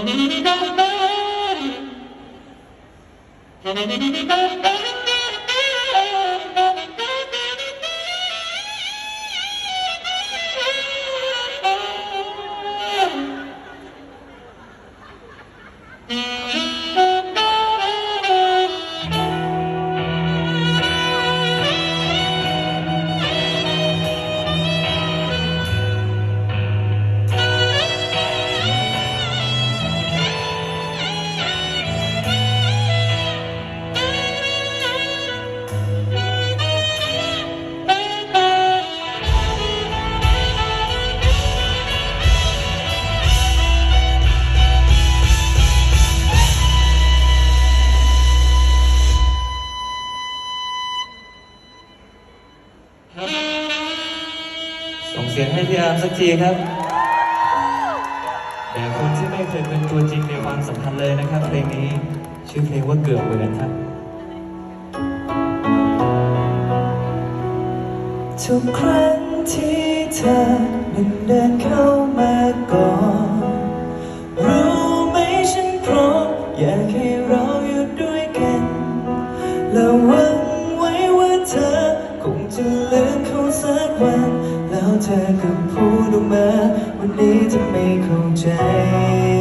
Thank you. ให้พี่อาร์มสักทีครับแต่คนที่ไม่เคยเป็นตัวจริงในความสัมพันธ์เลยนะครับ เพลงนี้ชื่อเพลงว่าเกือบเหมือนครับ ทุกครั้งที่เธอมันเดินเข้ามาก่อน เธอก็พูดออกมา วันนี้จะไม่เข้าใจ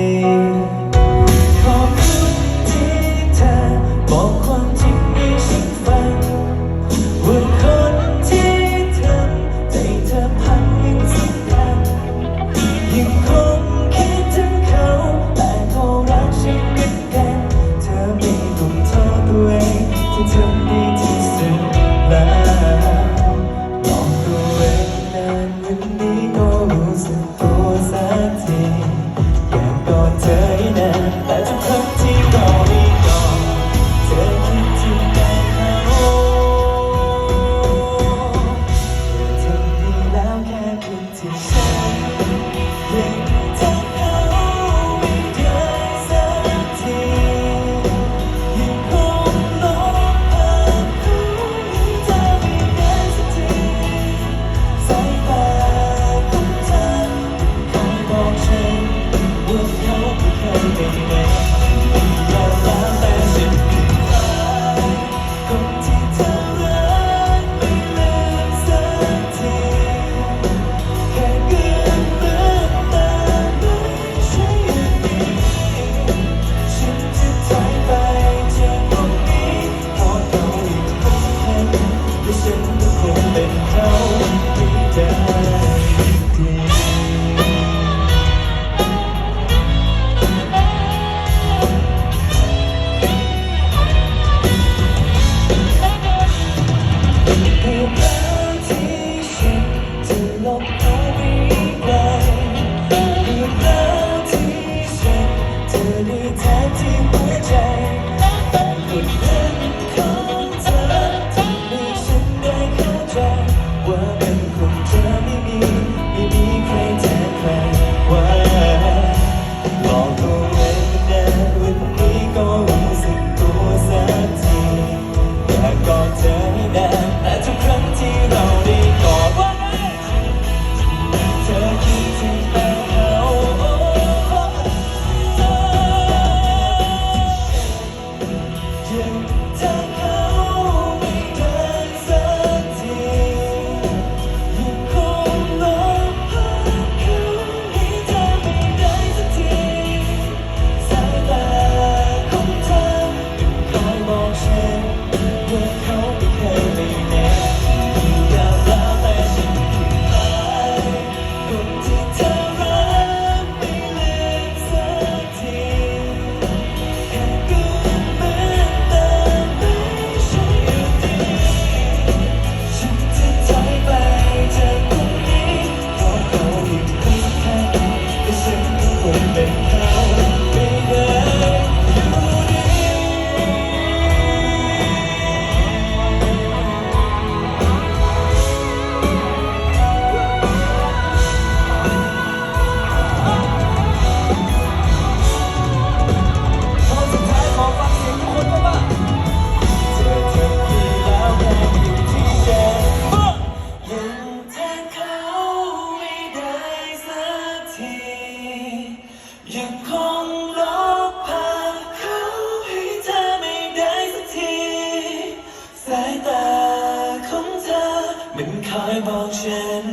บอกฉัน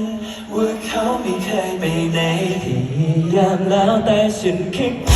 ว่าเขาไม่เคยไปไหนที่ยามแล้วแต่ฉันคิด